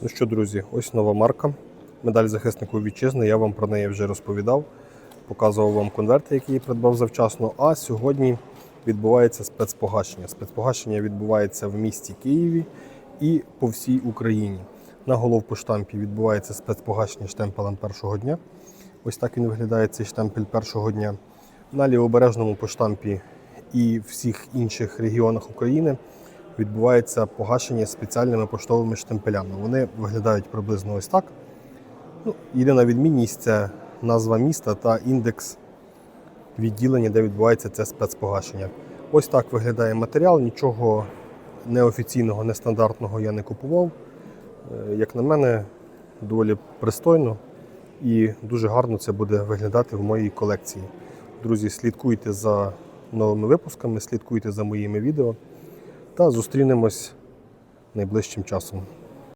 Ну що, друзі, ось нова марка. Медаль захиснику вітчизни. Я вам про неї вже розповідав, показував вам конверти, які я придбав завчасно. А сьогодні відбувається спецпогашення. Спецпогашення відбувається в місті Києві і по всій Україні. На головпоштампі відбувається спецпогашення штемпелем першого дня. Ось так він виглядає цей штемпель першого дня. На лівобережному поштампі і всіх інших регіонах України відбувається погашення спеціальними поштовими штемпелями. Вони виглядають приблизно ось так. Ну, єдина відмінність це назва міста та індекс відділення, де відбувається це спецпогашення. Ось так виглядає матеріал, нічого неофіційного, нестандартного я не купував. Е, Як на мене, доволі пристойно і дуже гарно це буде виглядати в моїй колекції. Друзі, слідкуйте за новими випусками, слідкуйте за моїми відео та зустрінемось найближчим часом.